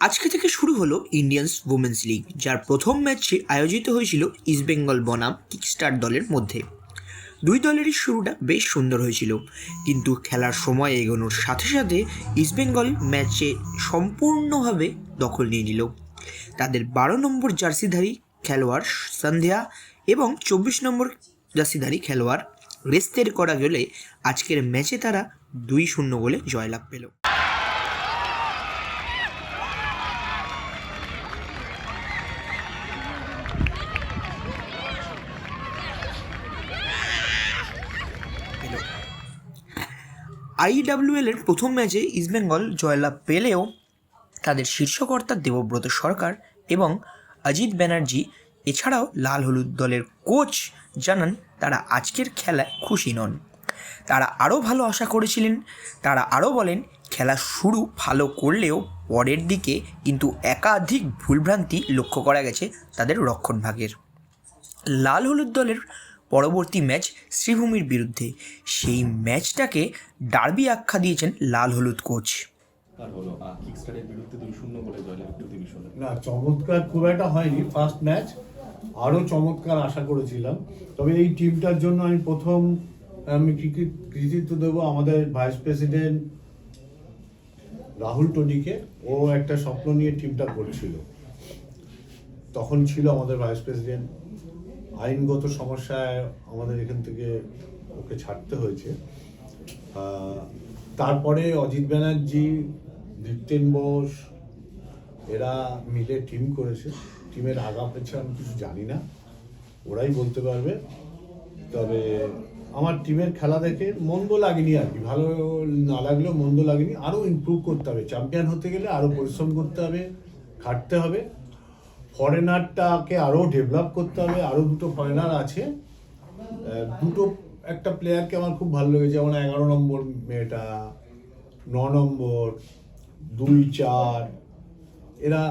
আজকে থেকে শুরু হলো ইন্ডিয়ান্স উমেন্স লিগ যার প্রথম ম্যাচে আয়োজিত হয়েছিল ইস্টবেঙ্গল বনাম কিকস্টার দলের মধ্যে। দুই দলেরই শুরুটা বেশ সুন্দর হয়েছিল, কিন্তু খেলার সময় এগোনোর সাথে সাথে ইস্টবেঙ্গল ম্যাচে সম্পূর্ণভাবে দখল নিয়ে নিল। তাদের বারো নম্বর জার্সিধারী খেলোয়াড় সন্ধ্যা এবং চব্বিশ নম্বর জার্সিধারী খেলোয়াড় রেস্তের করা গেলে আজকের ম্যাচে তারা দুই শূন্য গোলে জয়লাভ পেল পেল। আইডাব্লিউএল এর প্রথম ম্যাচে ইস্টবেঙ্গল জয়লাভ পেলেও তাদের শীর্ষকর্তা দেবব্রত সরকার এবং অজিত ব্যানার্জি, এছাড়াও লাল হলুদ দলের কোচ জানান তারা আজকের খেলায় খুশি নন। তারা আরও ভালো আশা করেছিলেন। তারা আরও বলেন, খেলা শুরু ভালো করলেও পরের দিকে কিন্তু একাধিক ভুলভ্রান্তি লক্ষ্য করা গেছে তাদের রক্ষণভাগের। লাল হলুদ দলের পরবর্তী ম্যাচ শ্রীভূমির বিরুদ্ধে। সেই ম্যাচটাকে ডার্বি আখ্যা দিয়েছেন লাল হলুদ কোচ। না চমৎকার খুব একটা হয়নি। ফার্স্ট ম্যাচ আরও চমৎকার আশা করেছিলাম। তবে এই টিমটার জন্য আমি প্রথম আমি কৃতি- কৃতিত্ব দেবো আমাদের ভাইস প্রেসিডেন্ট রাহুল টনিকে। ও একটা স্বপ্ন নিয়ে টিমটা করছিল। তখন ছিল আমাদের ভাইস প্রেসিডেন্ট আইনগত সমস্যায় আমাদের এখান থেকে ওকে ছাড়তে হয়েছে। তারপরে অজিত ব্যানার্জি, দীপ্তেন বোস, এরা মিলে টিম করেছে। টিমের আগা পেছে আমি কিছু জানি না। ওরাই বলতে পারবে। তবে আমার টিমের খেলা দেখে মন্দ লাগেনি আর কি। ভালো না লাগলেও মন্দ লাগেনি। আরও ইমপ্রুভ করতে হবে। চ্যাম্পিয়ন হতে গেলে আরও পরিশ্রম করতে হবে, খাটতে হবে। ফরেনারটাকে আরও ডেভেলপ করতে হবে আরও দুটো ফরেনার আছে। দুটো একটা প্লেয়ারকে আমার খুব ভালো লেগেছে, যেমন এগারো নম্বর মেয়েটা, ন নম্বর, দুই চার। এরা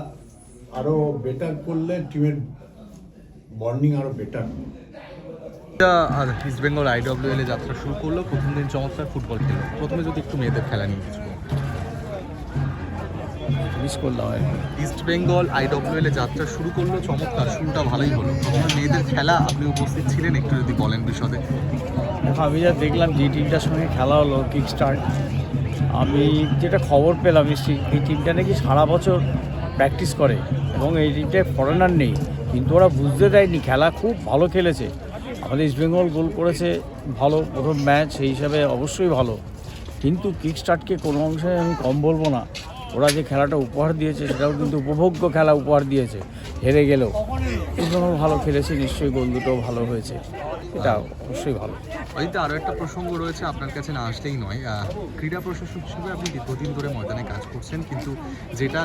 আরও বেটার করলে টিমের বন্ডিং আরও বেটার আর ইস্ট বেঙ্গল আইডব্লিউএল যাত্রা শুরু করল, প্রথম দিন চমৎকার ফুটবল খেললো। প্রথমে যদি একটু মেয়েদের খেলা নিয়ে কিছু। মিস করলাম আর কি। ইস্ট বেঙ্গল আইডব্লিউএল এ যাত্রা শুরু করল চমৎকার শুরুটা ভালোই হলো। মেয়েদের খেলা আপনি উপস্থিত ছিলেন একটু যদি বলেন বিশদে। দেখো আমি যা দেখলাম যে টিমটার সঙ্গে খেলা হলো কিক স্টার্ট আমি যেটা খবর পেলাম এই এই টিমটা নাকি সারা বছর প্র্যাকটিস করে এবং এই টিমটায় ফরেনার নেই। কিন্তু ওরা বুঝতে দেয়নি খেলা খুব ভালো খেলেছে। আমাদের ইস্টবেঙ্গল গোল করেছে ভালো প্রথম ম্যাচ সেই হিসাবে অবশ্যই ভালো। কিন্তু কিক স্টার্টকে কোনো অংশে আমি কম বলব না। ওরা যে খেলাটা উপহার দিয়েছে সেটাও কিন্তু উপভোগ্য খেলা উপহার দিয়েছে। হেরে গেলেও। ইস্টবেঙ্গল ভালো খেলেছে নিশ্চয়ই গোল দুটো ভালো হয়েছে। এটা অবশ্যই ভালো। অজিত আরও একটা প্রসঙ্গ রয়েছে আপনার কাছে না আসলেই নয়। ক্রীড়া প্রশাসক হিসেবে আপনি দীর্ঘদিন ধরে ময়দানে কাজ করছেন কিন্তু যেটা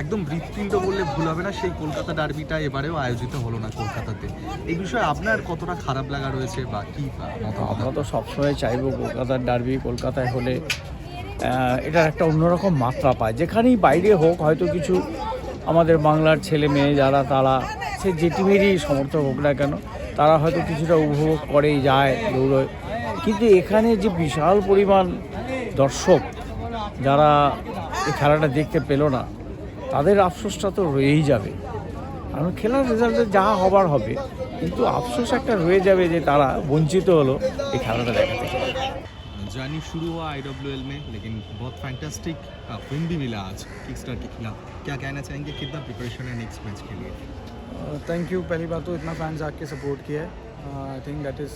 একদম হৃৎপিণ্ড বললে ভুল হবে না সেই কলকাতা ডার্বিটা এবারেও আয়োজিত হলো না কলকাতাতে। এই বিষয়ে আপনার কতটা খারাপ লাগা রয়েছে বা কী আমরা তো সবসময় চাইব কলকাতার ডার্বি কলকাতায় হলে এটার একটা অন্যরকম মাত্রা পায়। যেখানেই বাইরে হোক, হয়তো কিছু আমাদের বাংলার ছেলে মেয়ে যারা, তারা, সে যে টিমেরই সমর্থক হোক না কেন, তারা হয়তো কিছুটা উপভোগ করেই যায়, দৌড়োয়। কিন্তু এখানে যে বিশাল পরিমাণ দর্শক যারা এই খেলাটা দেখতে পেল না, তাদের আফসোসটা তো রয়েই যাবে। কারণ খেলার রেজাল্টে যা হবার হবে, কিন্তু আফসোস একটা রয়ে যাবে যে তারা বঞ্চিত হলো এই খেলাটা দেখা থেকে जर्नी शुरू हुआ आई डब्ल्यू एल में, लेकिन बहुत फैंटास्टिक विन भी मिला आज किकस्टार के खिलाफ। क्या कहना चाहेंगे? कितना प्रिपरेशन है नेक्स्ट मैच के लिए? थैंक यू पहली बात तो इतना फैंस आके सपोर्ट किया है। I think that is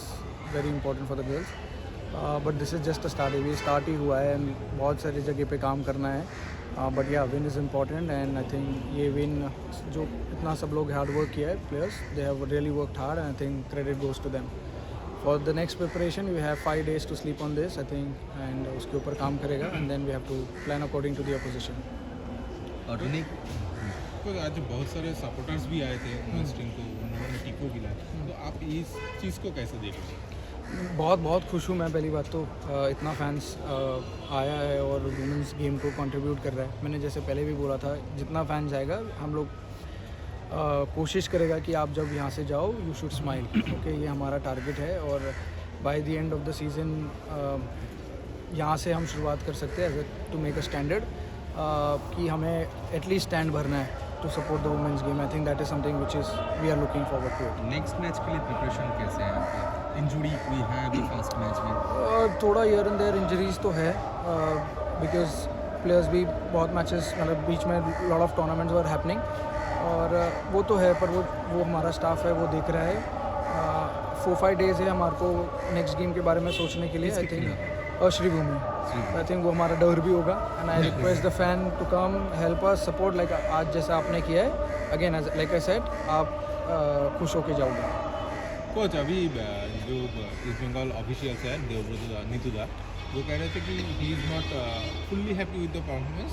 very important for the girls but this is just start अभी स्टार्ट ही हुआ है, and बहुत सारी जगह पे काम करना है। बट या win is important and I think ये विन जो इतना सब लोग हार्ड वर्क किया है players they have really work hard and I think credit goes to them for the next preparation we have five days to sleep on this I think and उसके ऊपर काम करेगा and then we have to plan according to the opposition और तो आज बहुत सारे supporters भी आए थे उस को उन्होंने टीको गिलाया तो आप इस चीज़ को कैसे देख रहे बहुत बहुत खुश हूँ मैं पहली बात तो इतना फैंस आया है और वुमेंस गेम को कंट्रीब्यूट कर रहा है। मैंने जैसे पहले भी बोला था जितना फैंस आएगा हम लोग कोशिश करेगा कि आप जब यहाँ से जाओ यू शुड स्माइल ओके ये हमारा टारगेट है और by the end of the season यहाँ से हम शुरुआत कर सकते हैं टू मेक अ स्टैंडर्ड कि हमें एटलीस्ट स्टैंड भरना है to support the women's game I think that is something which is we are looking forward to it next match के लिए प्रिपरेशन कैसे है? आपका इंजुरी हुई है अभी फ़र्स्ट मैच में? थोड़ा ईयर एंड देयर इंजरीज तो है बिकॉज़ प्लेयर्स भी बहुत मैचेस मतलब बीच में lot of tournaments were happening और वो तो है पर वो वो हमारा स्टाफ है वो देख रहा है। फोर फाइव डेज़ है हमारे को नेक्स्ट गेम के बारे में सोचने के लिए I think Sribhumi I think वो हमारा डर भी होगा and I request the fan to come help us support like आज जैसा आपने किया है। अगेन लाइक आई सेट आप खुश होके जाओगे। कोच अभी जो ईस्ट बंगाल ऑफिशियल्स है देवव्रत नीतू दा वो कह रहे थे कि he is not fully happy with the performance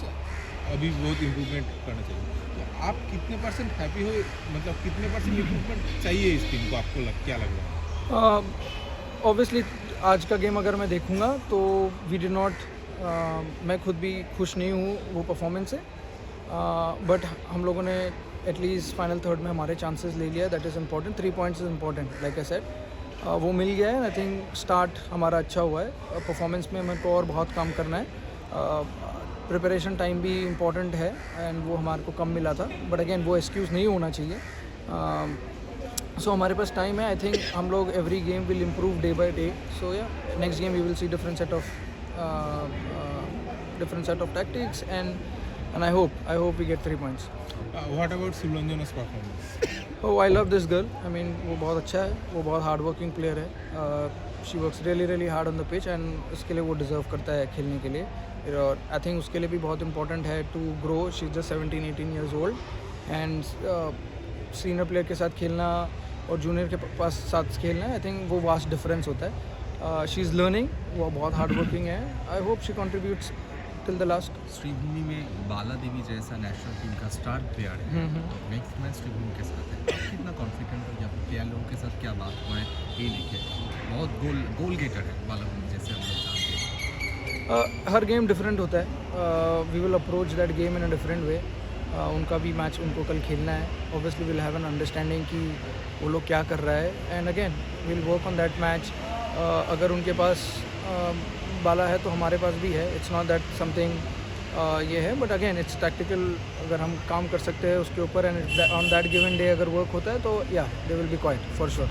अभी बहुत इम्प्रूवमेंट करना चाहिए। तो आप कितने परसेंट हैप्पी हो? मतलब कितने परसेंट इम्प्रूवमेंट चाहिए इस टीम को? आपको लग, क्या लग रहा है? ऑब्वियसली आज का गेम अगर मैं देखूँगा तो वी डिड नॉट मैं खुद भी खुश नहीं हूँ वो परफॉर्मेंस से। बट uh, हम लोगों ने एटलीस्ट फाइनल थर्ड में हमारे चांसेस ले लिया। That is important three points is important like I said वो मिल गया है। आई थिंक स्टार्ट हमारा अच्छा हुआ है। परफॉर्मेंस uh, में मेरे को और बहुत काम करना है। प्रिपरेशन टाइम भी इंपॉर्टेंट है एंड वो हमारे को कम मिला था। बट अगेन वो एक्सक्यूज़ नहीं होना चाहिए। Uh, सो हमारे पास टाइम है। आई थिंक हम लोग every game will improve day by day so या next game we will see different set of different set of tactics and and I hope I hope we get three points what about सुलंजनस performance oh I love this girl I mean वो बहुत अच्छा है। वो बहुत hard working player है she works really really hard on the pitch and उसके लिए वो डिज़र्व करता है खेलने के लिए। और आई थिंक उसके लिए भी बहुत इंपॉर्टेंट है to grow she is just seventeen eighteen years old and senior player के साथ खेलना और जूनियर के पास साथ खेलना आई थिंक वो वास्ट डिफरेंस होता है. शी इज़ लर्निंग वो बहुत हार्ड वर्किंग है. I hope she contributes till the last Sribhumi में बाला देवी जैसा नेशनल टीम का स्टार प्लेयर है. नेक्स्ट मैच श्रीभूमि के साथ है. कितना कॉन्फिडेंट हो? या क्या लोगों के साथ क्या बात हुआ है? ये लेके बहुत गोल गोल गेटर है बाला देवी जैसे हम हर गेम डिफरेंट होता है। We will approach that game in a different way उनका भी मैच उनको कल खेलना है। Obviously will have an understanding कि वो लोग क्या कर रहा है। And again will work on that match अगर उनके पास बाला है तो हमारे पास भी है। इट्स नॉट दैट समथिंग ये है। बट अगेन इट्स टैक्टिकल अगर हम काम कर सकते हैं उसके ऊपर and on that given day अगर वर्क होता है तो या they will be quite for sure